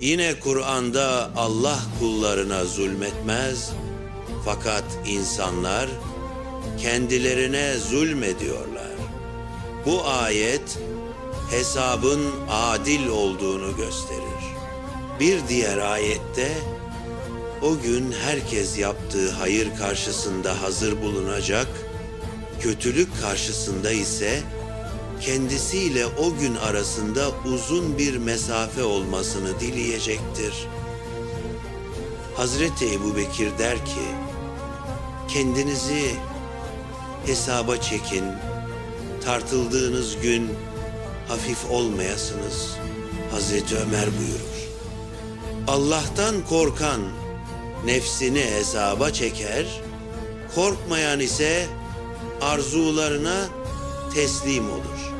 Yine Kur'an'da Allah kullarına zulmetmez fakat insanlar kendilerine zulmediyorlar. Bu ayet hesabın adil olduğunu gösterir. Bir diğer ayette o gün herkes yaptığı hayır karşısında hazır bulunacak, kötülük karşısında ise kendisiyle o gün arasında uzun bir mesafe olmasını dileyecektir. Hazreti Ebu Bekir der ki, kendinizi hesaba çekin, tartıldığınız gün hafif olmayasınız. Hazreti Ömer buyurur. Allah'tan korkan nefsini hesaba çeker, korkmayan ise arzularına teslim olur.